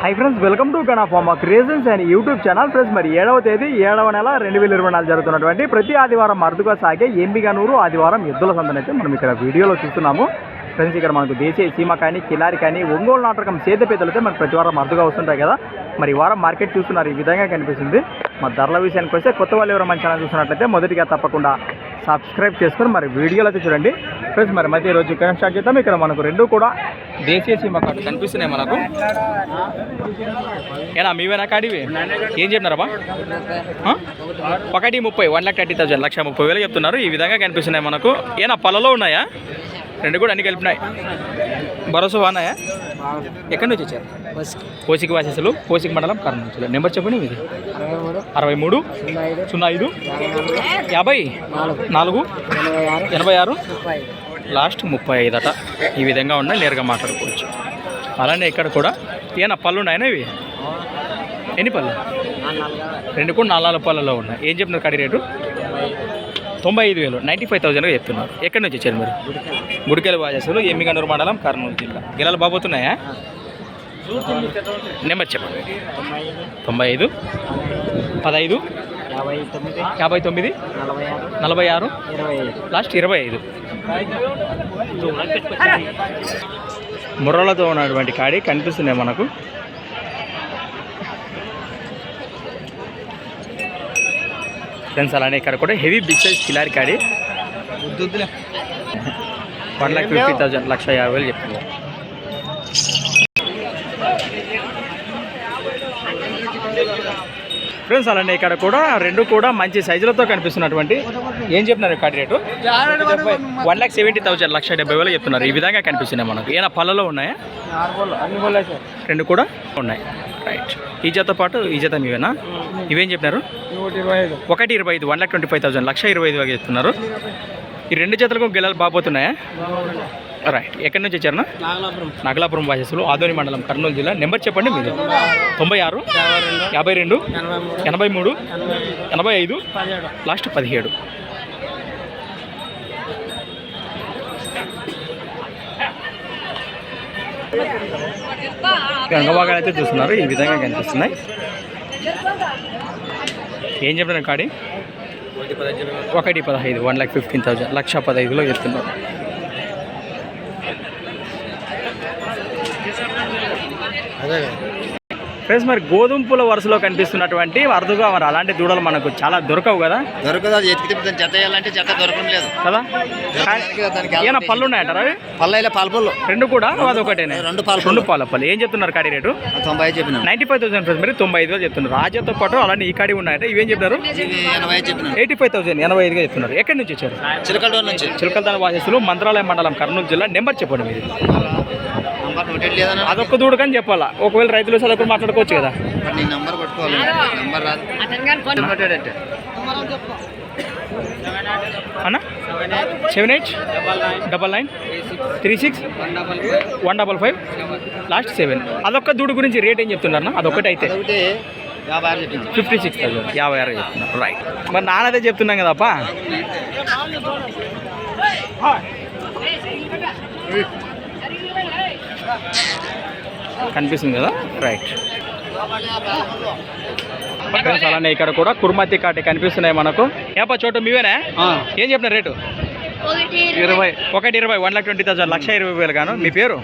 Hi friends welcome to Gana pharma creations and YouTube channel friends మరి ఏడవ తేదీ ఏడవ నెల రెండు వేల ఇరవై నాలుగు జరుగుతున్నటువంటి ప్రతి ఆదివారం అరుదుగా సాగే ఎంబిగనూరు ఆదివారం ఎద్దుల సందనైతే మనం ఇక్కడ వీడియోలో చూస్తున్నాము. ఫ్రెండ్స్ ఇక్కడ మనకు దేశీయ సీమ కానీ కిలారి కానీ ఒంగోలు నాటకం సేద పేదలు అయితే మనకు ప్రతి వారం అరుదుగా వస్తుంటాయి కదా. మరి ఈ వారం మార్కెట్ చూస్తున్నారు ఈ విధంగా కనిపిస్తుంది. మా ధరల విషయానికి వస్తే కొత్త వాళ్ళు ఎవరు మన ఛానల్ చూస్తున్నట్లయితే మొదటిగా తప్పకుండా సబ్స్క్రైబ్ చేసుకొని మరి వీడియోలు అయితే చూడండి. ఫ్రెండ్స్ మరి మధ్య రోజు ఇక్కడ స్టార్ట్ చేద్దాం. ఇక్కడ మనకు రెండు కూడా దేశీయ సీమ కార్డు కనిపిస్తున్నాయి మనకు. ఏనా మీవేనా కాడివి ఏం చెప్పినారబ్బా ఒకటి ముప్పై వన్ లాక్ థర్టీ థౌసండ్ లక్ష ముప్పై వేలు చెప్తున్నారు. ఈ విధంగా కనిపిస్తున్నాయి మనకు. ఏనా పళ్ళలో ఉన్నాయా? రెండు కూడా అన్ని కలిపినాయి. భరోసా బాగున్నాయా ఎక్కడి నుంచి వచ్చారు? కోసిక. వాసేసులు కోసిక మండలం కర్నూలు నెంబర్ చెప్పండి మీది. అరవై మూడు. సున్నా ఐదు యాభై. నాలుగు. ఎనభై ఆరు. లాస్ట్ ముప్పై ఐదు. అట ఈ విధంగా ఉన్నాయి నేరుగా మాట్లాడుకోవచ్చు. అలానే ఇక్కడ కూడా ఏనా పళ్ళు ఉన్నాయనా ఇవి? ఎన్ని పళ్ళు? రెండు కూడా నాలుగు పళ్ళలో ఉన్నాయి. ఏం చెప్తున్నారు కడి రేటు? తొంభై ఐదు వేలు నైంటీ ఫైవ్ థౌసండ్గా చెప్తున్నారు. ఎక్కడి నుంచి వచ్చారు మీరు? గుడికెళ్ళి బాజేశ్వరు ఎమ్మిగనూరు మండలం కర్నూలు జిల్లా. గిలాలు బాబోతున్నాయా నెంబర్ చెప్పండి. తొంభై ఐదు పదహైదు యాభై తొమ్మిది నలభై ఆరు ఐదు లాస్ట్ ఇరవై ఐదు. ముర్రలతో ఉన్నటువంటి కాడి కనిపిస్తున్నాయి మనకు. ఫ్రెండ్స్ అలానే ఇక్కడ కూడా హెవీ బిగ్ సైజ్ కిలారి కాడి. వన్ లాక్ ఫిఫ్టీ థౌసండ్ లక్ష యాభై వేలు చెప్తున్నారు ఫ్రెండ్స్ అలానే ఇక్కడ కూడా రెండు కూడా మంచి సైజులతో కనిపిస్తున్నటువంటి. ఏం చెప్తున్నారు కాడి rate? One lakh seventy thousand లక్ష డెబ్బై వేలు చెప్తున్నారు. ఈ విధంగా కనిపిస్తున్నాయి మనకు. ఏమైనా పళ్ళలో ఉన్నాయా? రెండు కూడా ఉన్నాయి. రైట్ ఈ జత పాటు ఈ జత మీవేనా ఇవేం చెప్పినారు? ఒకటి ఇరవై ఐదు one lakh twenty five thousand లక్ష ఇరవై ఐదు చెప్తున్నారు ఈ రెండు జతలకు గిలాలు బాబోతున్నాయా రైట్ ఎక్కడి నుంచి వచ్చారనా నాగలాపురం. నాగలాపురం వాసస్సులు ఆదోని మండలం కర్నూలు జిల్లా. నెంబర్ చెప్పండి మీరు. తొంభై ఆరు. యాభై రెండు. ఎనభై మూడు ఎనభై ఐదు పదిహేడు. లాస్ట్ పదిహేడు. గంగవాగాలు అయితే చూస్తున్నారు. ఈ విధంగా కనిపిస్తున్నాయి. ఏం చెప్పిన కాడి? ఒకటి పదహైదు వన్ ల్యాక్ ఫిఫ్టీన్ థౌజండ్ లక్ష పదహైదులో చెప్తున్నారు. అదే ఫ్రెండ్స్ మరి గోధుమ పూల వరుసలో కనిపిస్తున్నటువంటి అరుదుగా మరి అలాంటి దూడలు మనకు చాలా దొరకవు కదా? దొరకదు ఎతికి జత వేయాలంటే జత దొరకడం లేదు. కదా? ఏమైనా పళ్ళు ఉన్నాయంటారా అవి? పల్లెల పాల్పొల్లు రెండు కూడా అది ఒకటేనే. రెండు పాలు రెండు పాల పళ్ళు. ఏం చెప్తున్నారు కాడి రేటు? తొంభై చెప్పిన నైంటీ ఫైవ్ థౌసండ్ ఫ్రెండ్స్ మరి తొంభై ఐదు వేలు చెప్తున్నారు. రాజాతో పాటు అలానే ఈ కాడి ఉన్నాయంటే ఇవేం చెప్పిన ఎయిటీ ఫైవ్ థౌసండ్ ఎనభై ఐదుగా చెప్తున్నారు. ఎక్కడి నుంచి వచ్చారు? చిలకలూరు నుంచి. చిలకలదాన వాసస్సులు మంత్రాలయం మండలం కర్నూలు జిల్లా. నెంబర్ చెప్పండి లేదన్న అదొక్క దూడకని చెప్పాలా? ఒకవేళ రైతులు చదువుకుని మాట్లాడుకోవచ్చు కదా. మరి నీ నంబర్ పట్టుకోవాలి నంబర్ రాదు. నోటెడ్ అంటే అన్న? Seven eight double nine three six one double five last seven అదొక్క దూడు గురించి రేట్ ఏం చెప్తున్నారన్న? అదొక్కటి అయితే. ఫిఫ్టీ సిక్స్ థౌసండ్ యాభై ఆరు చెప్తున్నారు. రైట్ మరి నాన్నదే చెప్తున్నాం కదప్పా? కనిపిస్తుంది కదా? రైట్ ఫ్రెండ్స్ అలానే ఇక్కడ కూడా కుర్మతి కాటి కనిపిస్తున్నాయి మనకు. ఏపా చోటు మీవేనా? ఏం చెప్పిన రేటు? ఇరవై. ఒకటి ఇరవై వన్ లాక్ ట్వంటీ థౌసండ్ లక్ష ఇరవై వేలు గాను. మీ పేరు?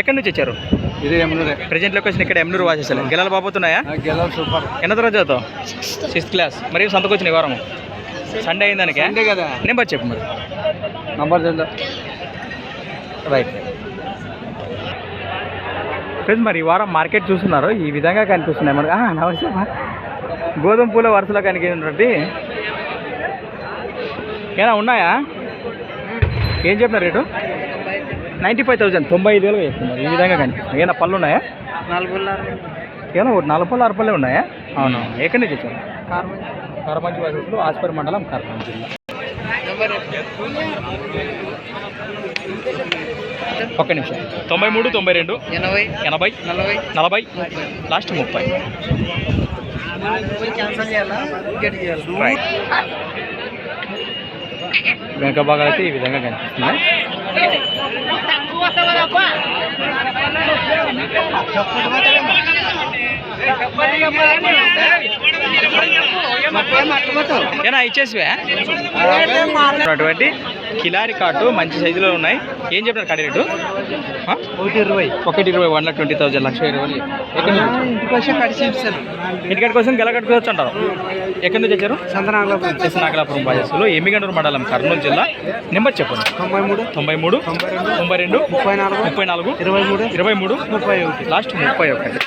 ఎక్కడి నుంచి వచ్చారు? ఇది ఏమన్నా ప్రజెంట్ లొకేషన్ ఇక్కడ ఎమ్నూరు వాసేసారు గిలాలు బాబోతున్నాయా? గెలవ సూపర్. ఎన్న తరగతి చదువుతావు? సిక్స్త్ క్లాస్ మరి సంతకు వచ్చిన వారం సండే అయింది దానికి అంతే కదా. నెంబర్ చెప్పు మరి. నంబర్ రైట్ ఫ్రెండ్స్ మరి ఈ వారం మార్కెట్ చూస్తున్నారు. ఈ విధంగా కనిపిస్తున్నాయి మనకు. నమస్తే గోధుమ పూల వరుసలో కనిపించినటువంటి ఏనా ఉన్నాయా? ఏం చెప్పిన రేటు? నైంటీ ఫైవ్ థౌసండ్ తొంభై ఐదు వేలుగా చెప్తున్నారు. ఈ విధంగా కనిపిస్తుంది ఏమైనా పళ్ళు ఉన్నాయా? ఏమైనా ఒకటి నాలుగు పళ్ళు అరపల్లే ఉన్నాయా? అవును. ఎక్కడి నుంచి వచ్చారు? కరపంచి వాసస్సులు ఆస్పర్ మండలం కరపంచి జిల్లా. ఒక్క నిమిషం. తొంభై మూడు తొంభై రెండు ఎనభై ఎనభై నలభై నలభై లాస్ట్ ముప్పై. వెనక భాగాలు అయితే ఈ విధంగా కనిపిస్తున్నాయి. ఏనా ఇచ్చేసివే? అటువంటి కిలారి కాటు మంచి సైజులో ఉన్నాయి. ఏం చెప్తారు కాడి రేటు ఒకటి ఇరవై. ఒకటి ఇరవై వన్ లాక్ ట్వంటీ థౌసండ్ లక్ష ఇరవై. ఎక్కడి నుంచి? వచ్చి ఇంటికాడి కోసం గెల కట్టుకోవచ్చు అంటారు ఎక్కడి నుంచి వచ్చారు? చందనాగలో నాగలాపురం బాజస్సులో ఎమ్మిగండూరు మండలం కర్నూలు జిల్లా. నెంబర్ చెప్పండి. తొంభై మూడు తొంభై మూడు తొంభై రెండు తొంభై రెండు ముప్పై నాలుగు ముప్పై నాలుగు ఇరవై మూడు ఇరవై మూడు ముప్పై ఒకటి. లాస్ట్ ముప్పై ఒకటి.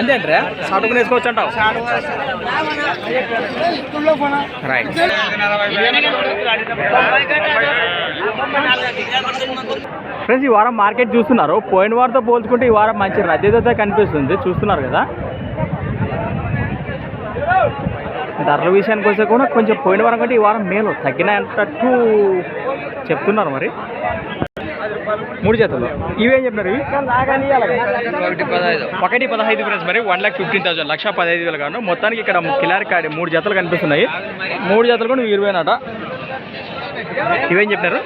అంతే అంటే సాటుకుని వేసుకోవచ్చు అంటావు. రైట్ ఫ్రెండ్స్ ఈ వారం మార్కెట్ చూస్తున్నారు. పోయిన వారంతో పోల్చుకుంటే ఈ వారం మంచి రద్దీతో కనిపిస్తుంది. చూస్తున్నారు కదా? ధరల విషయానికి వస్తే కూడా కొంచెం పోయిన వారం కంటే ఈ వారం మేలు తగ్గినట్టు చెప్తున్నారు మరి. మూడు జతలు ఇవేం చెప్పినారు ఇవి? ఒకటి పదహైదు. ఫ్రెండ్స్ మరి. One lakh fifteen thousand. లక్ష పదహైదు వేలు కాను. మొత్తానికి ఇక్కడ కిలారి కాడి మూడు జతలు కనిపిస్తున్నాయి. మూడు జతలు కూడా ఇరవైనట ఇవేం చెప్పినారు?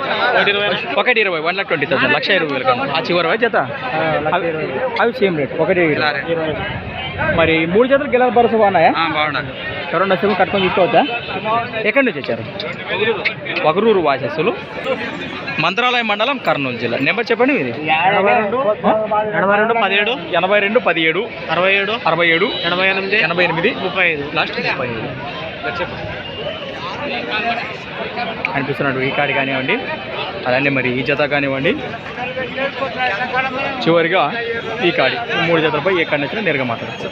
ఒకటి ఇరవై వన్ లాక్ ట్వంటీ థౌసండ్ లక్ష ఇరవై వేలు ఆ చివరి జత? అవి సేమ్ రేట్ ఒకటి. మరి మూడు జతలు గిలాల భరోసా బాగున్నాయా? బాగున్నా. కరోనా సిమ్ కట్టుకొని తీసుకోవచ్చా? ఎక్కడి నుంచి వచ్చారు? ఒకరూరు వాసస్సులు మంత్రాలయం మండలం కర్నూలు జిల్లా. నెంబర్ చెప్పండి మీది? ఎనభై రెండు పదిహేడు ఎనభై రెండు పదిహేడు అరవై ఏడు అరవై ఏడు ఎనభై ఎనిమిది ఎనభై ఎనిమిది ముప్పై ఐదు. లాస్ట్ ముప్పై ఐదు. అనిపిస్తున్నాడు ఈ కాడి కానివ్వండి అలానే మరి ఈ జత కానివ్వండి. చివరిగా ఈ కాడి మూడు జతలపై ఏ కాడి నచ్చినా నేరుగా మాట్లాడచ్చు.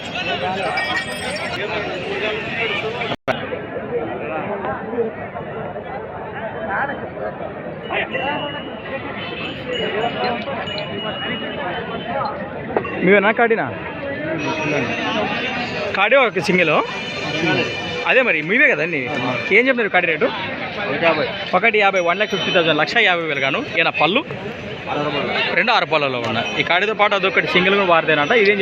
మీవేనా కాడినా? కాడి ఒక సింగిల్? అదే మరి మీవే కదండి ఏం చెప్తున్నారు కాడి రేటు? ఒకటి యాభై వన్ లాక్ ఫిఫ్టీ థౌసండ్ లక్ష యాభై వేలు గాను. ఈయన పళ్ళు? రెండు ఆరు పళ్ళలో ఉన్నాయి ఈ కాడితో పాటు అదొకటి సింగిల్ కూడా వారిదేనంట ఇదేం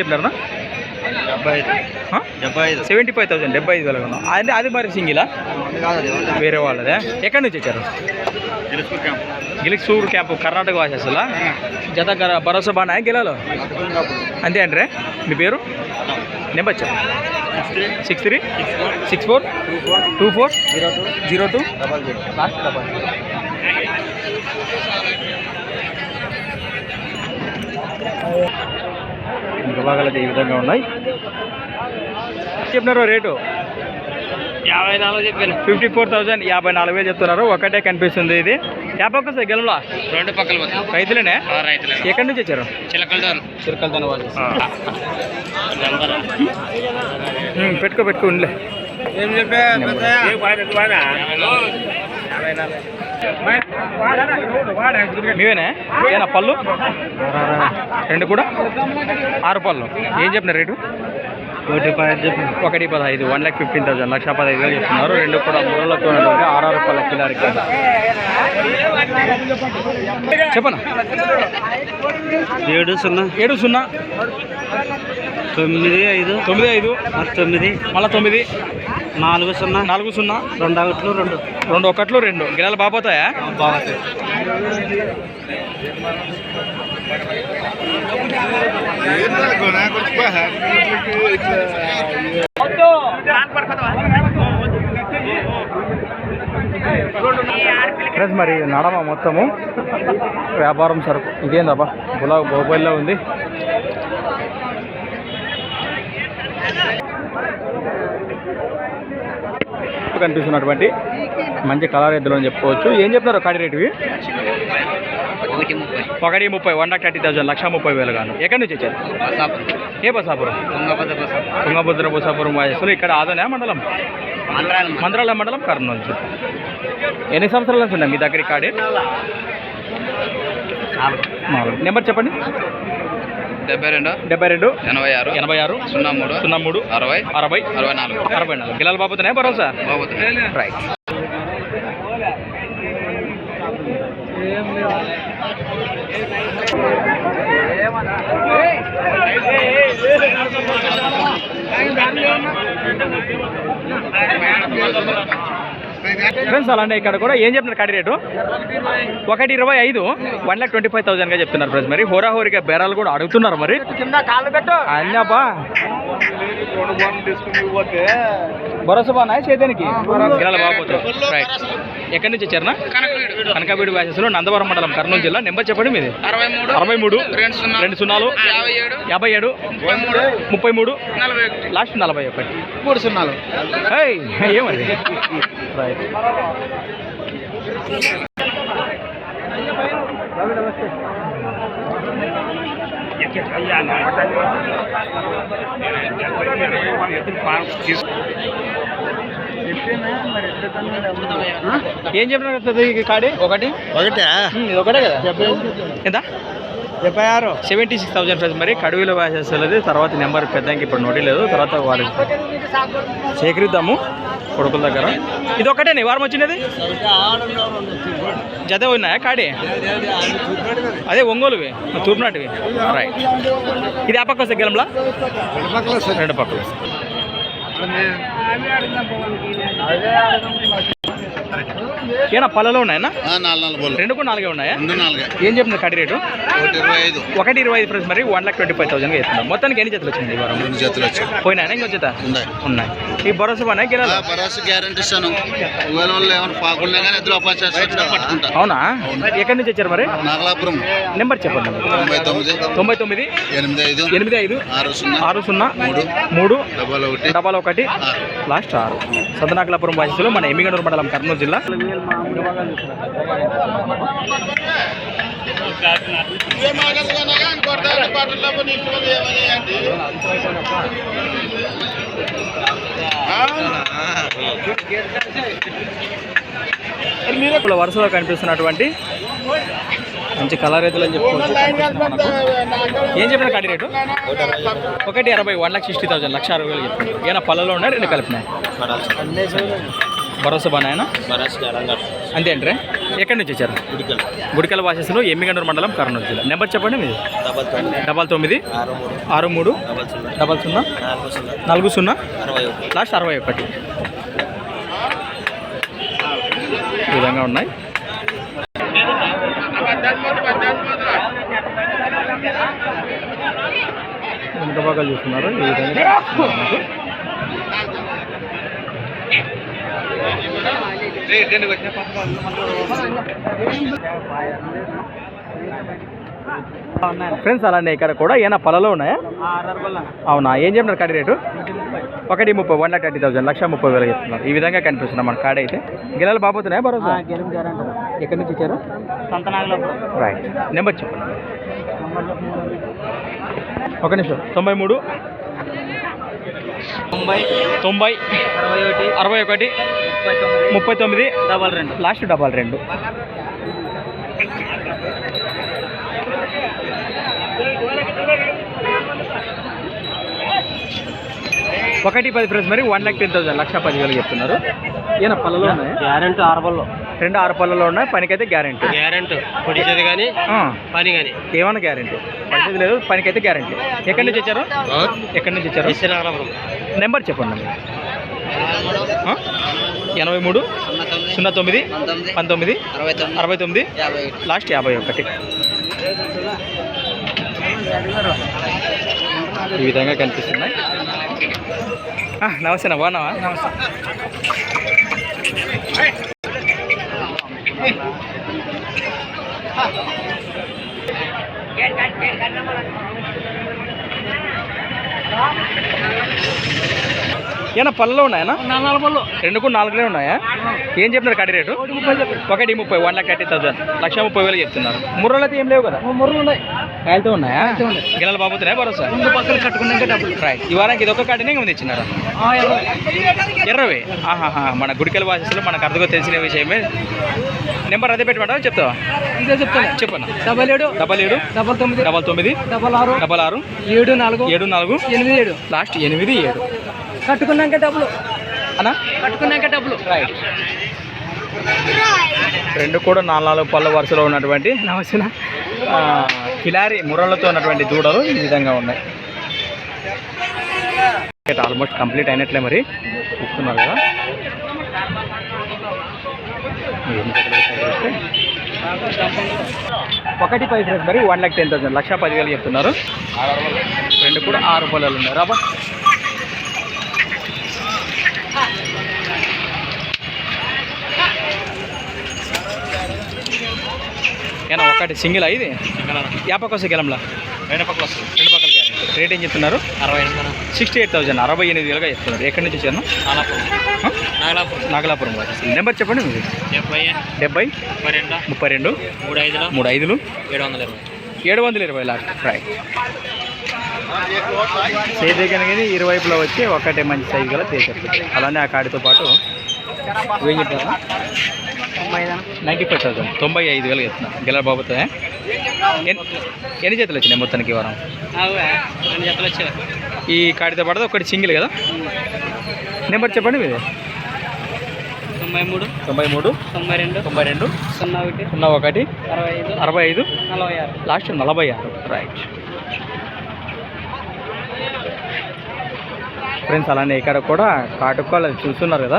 ఐదు. సెవెంటీ ఫైవ్ థౌసండ్ డెబ్బై ఐదు వేలు గాను. అది అది మరి సింగిలా? వేరే వాళ్ళదే. ఎక్కడి నుంచి వచ్చారు? గిలిక్సూరు క్యాంపు. కర్ణాటక వాసేసలా? జత భరోసా బాగున్నాయా? గిలాలో అంతే అంటే మీ పేరు? నెంబర్ చెప్పండి six three? Six four? Two four? Zero two? Double zero last double ఇంకా భాగాలు అయితే ఈ విధంగా ఉన్నాయి. చెప్పినారు రేటు? యాభై నాలుగు చెప్పాను. ఫిఫ్టీ ఫోర్ థౌజండ్ యాభై నాలుగు వేలు చెప్తున్నారు. ఒకటే కనిపిస్తుంది ఇది. గెలంలో రెండు పక్కల రైతులేనే? రైతులు ఎక్కడి నుంచి వచ్చారు? వాళ్ళు. పెట్టుకో పెట్టుకో ఉండలే. ఏం చెప్పా మీవేనా ఏనా పళ్ళు? రెండు కూడా? ఆరు పళ్ళు. ఏం చెప్పిన రేటు? ఒకటి పదహైదు వన్ ల్యాక్ ఫిఫ్టీన్ థౌసండ్ లక్ష పదహైదు వేలు చెప్తున్నారు. రెండు కూడా మూడలతో ఉన్నటువంటి ఆరు రూపాయల కిలారికి చెప్పనా? ఏడు సున్నా. ఏడు సున్నా. తొమ్మిది ఐదు. తొమ్మిది ఐదు. తొమ్మిది. మళ్ళీ తొమ్మిది. నాలుగు సున్నా. నాలుగు సున్నా. రెండు ఒకట్లు రెండు. రెండు ఒకట్లు రెండు. గిలాలు బాపోతాయా బాగుంది ఫ్రెండ్స్ మరి నడమ మొత్తము. వ్యాపారం సరుకు. ఇదేందబ్బా గులా మొబైల్లో ఉంది. కనిపిస్తున్నటువంటి మంచి కలర్ ఎద్దులు అని చెప్పుకోవచ్చు. ఏం చెప్తున్నారు కాడి రేటువి ఒకటి ముప్పై. వన్ లాక్ థర్టీ థౌసండ్ లక్ష ముప్పై వేలు గాను. ఎక్కడి నుంచి వచ్చారు? ఏ బసాపురం? తుంగభద్ర తుంగభద్ర బసాపురం వయస్సులో ఇక్కడ ఆదోనే మండలం? మంత్రాలు మంత్రాలయ మండలం కర్నూలు జిల్లా. ఎన్ని సంవత్సరాల నుంచి ఉన్నాయి మీ దగ్గర కాడే? నాలుగు. నెంబర్ చెప్పండి. డెబ్బై రెండు డెబ్బై రెండు ఎనభై ఆరు ఎనభై ఆరు సున్నా మూడు సున్నా మూడు అరవై అరవై అరవై నాలుగు. అరవై నాలుగు. గిలాల బాబుతున్నాయి భరోసా బాగుతుంది రైట్. ఫ్రెండ్స్ అలానే ఇక్కడ కూడా ఏం చెప్తున్నారు కడి రేటు? ఒకటి ఇరవై ఐదు వన్ లాక్ ట్వంటీ ఫైవ్ థౌసండ్గా చెప్తున్నారు ఫ్రెండ్స్ మరి. హోరాహోరిగా బేరాలు కూడా అడుగుతున్నారు మరి. అన్నబ్బా. భరోసా బాగా చేదానికి గిరాల బాగుపోతుంది రైట్ ఎక్కడి నుంచి వచ్చారనా కనకబీడి వ్యాసెస్లో నందవరం మండలం కర్నూలు జిల్లా. నెంబర్ చెప్పండి మీది? అరవై మూడు అరవై మూడు రెండు సున్నా రెండు సున్నాలు యాభై ఏడు యాభై ఏడు ముప్పై మూడు నలభై ఒకటి. లాస్ట్ నలభై ఒకటి. మూడు సున్నాలు. ఏమది? రైట్ ఏం చెప్పినారు కాడి? ఒకటి? ఒకటే? ఇది ఒకటే కదా? ఎంత? డెబ్బై ఆరు. సెవెంటీ సిక్స్ థౌసండ్ ప్రైస్ మరి కడుగులో వేసేస్తుంది తర్వాత నెంబర్ పెద్దానికి ఇప్పుడు నోటీ లేదు తర్వాత వాడు సేకరిద్దాము కొడుకుల దగ్గర. ఇది ఒకటే వారం వచ్చినది? జత ఉన్నాయా కాడి? అదే ఒంగోలువి తూర్పునాటివి. రైట్ ఇది ఆ పక్క వస్తే గెలంలా రెండు పక్కలు അതിന് ఏనా? పళ్ళలో ఉన్నాయన్నా? రెండు కూడా నాలుగే ఉన్నాయా? రెండు నాలుగే. ఏం చెప్తున్నారు కడి రేటు? ఒకటి ఇరవై ఐదు. ప్రైస్ మరి వన్ లాక్ ట్వంటీ ఫైవ్ థౌసండ్గా ఇస్తున్నాం మొత్తానికి ఎన్ని జతలు వచ్చింది ఈ వారం? రెండు జతలు వచ్చాయి. పోయినా ఇంకో జత? ఉన్నాయి. ఉన్నాయి. ఈ భరోసా పని భరోసా గ్యారంటీ ఇస్తాను. అవునా? ఎక్కడి నుంచి వచ్చారు మరి? నాగలాపురం. నెంబర్ చెప్పండి. తొంభై తొమ్మిది. తొంభై తొమ్మిది. ఎనిమిది ఐదు. ఎనిమిది ఐదు. ఆరు సున్నా. ఆరు సున్నా. మూడు. మూడు. డబల్ ఒకటి. డబల్ ఒకటి. ఆరు. లాస్ట్ ఆరు. సంతనాకలాపురం వాసిలో మన ఎమ్మిగనూరు మండలం కర్నూలు జిల్లా? ఇప్పుడు వరుసలో కనిపిస్తున్నటువంటి మంచి కలర్ ఎదులు అని చెప్పుకోవచ్చు. ఏం చెప్పిన కడి రేటు? ఒకటి అరవై వన్ లాక్ సిక్స్టీ థౌసండ్ లక్ష అరవై వేలు చెప్పారు ఏమైనా పళ్ళలో ఉన్నాయి? రెండు కలిపినాయి? భరోసా బాగా అంతే ఎక్కడి నుంచి వచ్చారు? గుడికల వాసెస్లో ఎమ్మిగండూరు మండలం కర్నూలు జిల్లా. నెంబర్ చెప్పండి మీది. డబల్ తొమ్మిది. ఆరు మూడు. డబల్ సున్నా. నాలుగు సున్నా. లాస్ట్ అరవై ఒకటి. ఈ విధంగా ఉన్నాయి. వెనుక భాగాలు చూస్తున్నారు. ఈ విధంగా కనిపిస్తున్నారు మనకు. ఫ్రెండ్స్ అలానే ఇక్కడ కూడా ఏమైనా పొలలో ఉన్నాయా? అవునా? ఏం చెప్పినారు కాడి రేటు? ఒకటి ముప్పై వన్ లాక్ థర్టీ థౌసండ్ లక్ష ముప్పై వేలు చెప్తున్నారు. ఈ విధంగా కనిపిస్తున్నాం మన కాడ అయితే. గిలాలు బాబోతున్నాయా భరోసా? ఎక్కడి నుంచి ఇచ్చారు రైట్ నెంబర్ చెప్పండి. ఒక నిమిషం. తొంభై మూడు. తొంభై తొంభై అరవై ఒకటి అరవై ఒకటి ముప్పై తొమ్మిది డబల్ రెండు. లాస్ట్ డబల్ రెండు. ఒకటి పది ప్రైస్ మరి వన్ లాక్ టెన్ థౌసండ్ లక్ష పది వేలు చెప్తున్నారు. ఈయన పళ్ళలో ఉన్నాయి? గ్యారెంటీ ఆరుబల్లో రెండు ఆరు పళ్ళలో ఉన్నాయి పనికైతే గ్యారెంటీ గ్యారెంటీ పొడిచేది కానీ పని కానీ ఏమన్నా గ్యారెంటీ పరిస్థితి లేదు పనికైతే గ్యారెంటీ ఎక్కడి నుంచి వచ్చారు? ఎక్కడి నుంచి వచ్చారు? నెంబర్ చెప్పండి? ఎనభై మూడు సున్నా తొమ్మిది పంతొమ్మిది అరవై తొమ్మిది లాస్ట్ యాభై ఒకటి. ఈ విధంగా కనిపిస్తున్నాయి. నమస్తేనా బాగున్నావా? నమస్తే. கேட் கட் கேட் கட் நம்ம ఏనా పళ్ళలో ఉన్నాయా రెండు కూడా నాలుగులే ఉన్నాయా? ఏం చెప్తున్నారు కడి రేటు? ఒకటి ముప్పై వన్ లాక్ థర్టీ థౌసండ్. లక్ష ముప్పై వేలు చెప్తున్నారు. ముర్రలు అయితే ఏం లేవు కదా? ముర్రులు ఉన్నాయి. కాయలతో ఉన్నాయా? గిన్నెలు బాబుతున్నాయి భరోసా? ముందు పక్కన కట్టుకున్నాక డబ్బులు. రైట్ ఈ వారానికి ఇది ఒక కాడినే ఇంకా తెచ్చినారా ఎర్రవి ఆహాహా మన గుడికల భాషలో మనకు అర్థంగా తెలిసిన విషయమే. నెంబర్ అదే పెట్టమంటావా చెప్తావా? ఇదే చెప్తాను. చెప్పను డబల్ ఏడు డబల్ ఏడు డబల్ తొమ్మిది డబల్ తొమ్మిది డబల్ ఆరు డబల్ ఆరు ఏడు నాలుగు ఏడు నాలుగు ఎనిమిది ఏడు. లాస్ట్ ఎనిమిది ఏడు. కట్టుకున్నాక డబ్బులు. అన్నా? కట్టుకున్నాక డబ్బులు. రైట్ రెండు కూడా నాలుగు నాలుగు పళ్ళ వరుసలో ఉన్నటువంటి నవసిన కిలారి ముర్రలతో ఉన్నటువంటి దూడలు ఈ విధంగా ఉన్నాయి. ఆల్మోస్ట్ కంప్లీట్ అయినట్లే మరి. చూస్తున్నారు కదా. ఒకటి పది మరి వన్ ల్యాక్ టెన్ థౌసండ్ లక్ష పదివేలు చెప్తున్నారు. రెండు కూడా ఆరు పొలాలు ఉన్నాయి. రాబా. ఏనా ఒకటి సింగిల్ ఇది? యాపకోస గెలంలా రెండు పక్కల రెండు పక్కల రేట్ ఏం చెప్తున్నారు? అరవై సిక్స్టీ ఎయిట్ థౌసండ్. అరవై ఎనిమిది వేలుగా చెప్తున్నారు. ఎక్కడి నుంచి వచ్చాను నాగలాపురం. నాగలాపురం. నెంబర్ చెప్పండి మీది. డెబ్బై డెబ్బై? ముప్పై రెండు. ముప్పై రెండు. మూడు ఐదులో. మూడు ఐదులు. ఏడు వందల ఇరవై. ఏడు వందల ఇరవై లాస్ట్ రైట్ సేదే కనుక ఇరువైపులో వచ్చి ఒకటే మంచి సైజు గల తీసేది అలానే ఆ కాడితో పాటు ఏం చెప్పారు? Ninety five thousand. తొంభై ఐదు వేలు చెప్తున్నా గెల బాబుతో ఎన్ని చేతులు వచ్చినాయి మొత్తానికి వారం? ఈ కాడితో పాటు ఒకటి సింగిల్ కదా? నెంబర్ చెప్పండి మీది. తొంభై మూడు. తొంభై మూడు. తొంభై రెండు. తొంభై రెండు. సున్నా ఒకటి. సున్నా ఒకటి. అరవై ఐదు. అరవై ఐదు. నలభై ఆరు. లాస్ట్ నలభై ఆరు. రైట్. ఫ్రెండ్స్ అలానే ఇక్కడ కూడా కాటుకోవాలి చూస్తున్నారు కదా.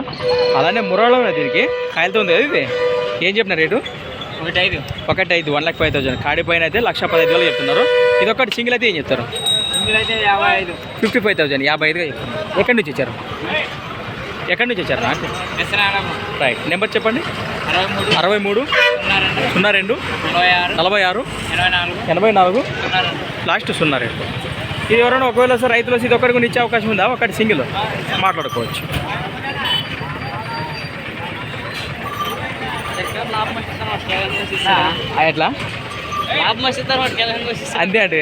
అలానే మురళి దీనికి. కాయలతో ఉంది కదా ఇది. ఏం చెప్పిన రేటు? ఒకటి ఐదు ఒకటి ఐదు వన్ లాక్ ఫైవ్ థౌసండ్ కాడి పైన అయితే లక్ష పదహైదు వేలు చెప్తున్నారు. ఇది ఒకటి సింగిల్ అయితే ఏం చెప్తారు? ఇందులో అయితే యాభై ఐదు ఫిఫ్టీ ఫైవ్ థౌసండ్ యాభై ఐదుగా చెప్తున్నారు. ఎక్కడి నుంచి వచ్చారు ఎక్కడి నుంచి వచ్చారు నాకు రైట్ నెంబర్ చెప్పండి. అరవై మూడు సున్నా రెండు. రెండు. నలభై ఆరు. ఎనభై నాలుగు. ఎనభై నాలుగు. సున్నా రెండు. లాస్ట్ సున్నా రేటు ఇది ఎవరైనా ఒకవేళ సార్ రైతులు ఇది ఒకటి కొన్ని ఇచ్చే అవకాశం ఉందా? ఒకటి సింగిల్. మాట్లాడుకోవచ్చు. ఎట్లా? అంతే అంటే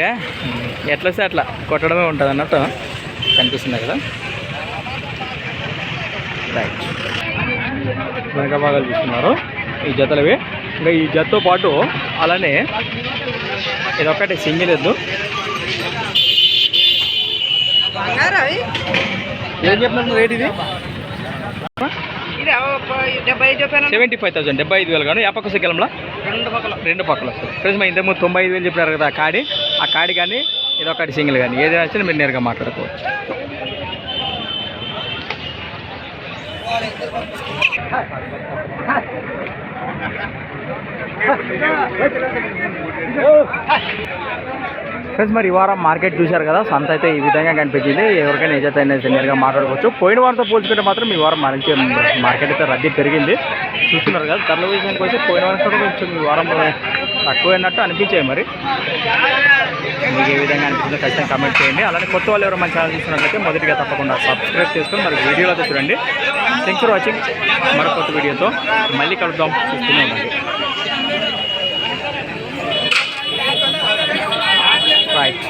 ఎట్లా వస్తే అట్లా. కొట్టడమే ఉంటుంది అన్నట్టు కనిపిస్తుంది కదా. రైట్ వెనక భాగాలు చూస్తున్నారు. ఈ జతలవి ఇంకా ఈ జతతో పాటు అలానే ఇదొక్కటి సింగిల్ ఎద్దు. ఏం రేట్ ఇది? డెబ్బై ఐదు చెప్పాను. సెవెంటీ ఫైవ్ థౌసండ్ డెబ్బై ఐదు వేలు కానీ. సిగ్గలంలో రెండు పక్కల. రెండు పక్కల వస్తుంది ఫ్రెండ్స్ మా ఇంతకుముందు తొంభై ఐదు వేలు చెప్పినారు కదా ఆ కాడి. ఆ కాడి కానీ ఇదొకటి సింగిల్ కానీ. ఏదైనా వచ్చినా మీరు నేరుగా మాట్లాడుకోవచ్చు. ఫ్రెండ్స్ మరి ఈ వారం మార్కెట్ చూశారు కదా సంత అయితే ఈ విధంగా కనిపించింది. ఎవరికైనా ఏజైతే అనేది నేరుగా మాట్లాడుకోవచ్చు. పోయిన వారంతో పోల్చుకుంటే మాత్రం ఈ వారం మంచి మార్కెట్ అయితే రద్దీ పెరిగింది. చూస్తున్నారు కదా ధరల విషయానికి వచ్చి పోయిన వారం కూడా కొంచెం ఈ వారం తక్కువైనట్టు అనిపించాయి మరి. మీకు ఏ విధంగా అనిపించిందో ఖచ్చితంగా కమెంట్ చేయండి. అలానే కొత్త వాళ్ళు ఎవరు మన ఛానల్ చూస్తున్నట్లయితే మొదటిగా తప్పకుండా సబ్స్క్రైబ్ చేసుకొని మరి వీడియోలో అయితే చూడండి. థ్యాంక్స్ ఫర్ వాచింగ్ మరొక కొత్త వీడియోతో మళ్ళీ కలుద్దాం. చూస్తూనే ఉండండి. ফাইভ